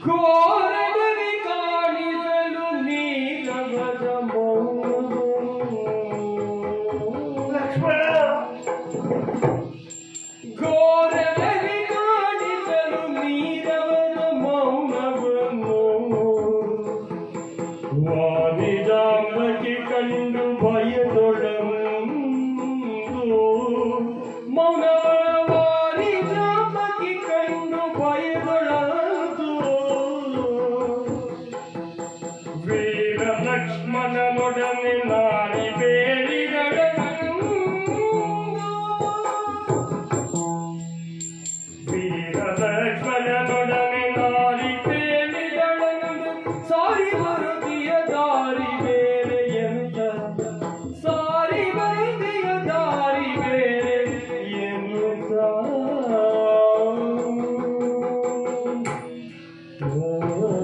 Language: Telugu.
ఘోరమని కాణిదలు నీలవదమౌను లక్ష్మణ ఘోరమని కాణిదలు నీలవద మౌనవము వాణిజామకి కండు భయదొడము మౌన వీర లక్ష్మణనుడని నాని పేరిదడగను వీర లక్ష్మణనుడని నాని పేరిదడగను సారి భారతీయ దారి వేరే ఎంత? సారి భారతీయ దారి వేరే ఎంత? Oh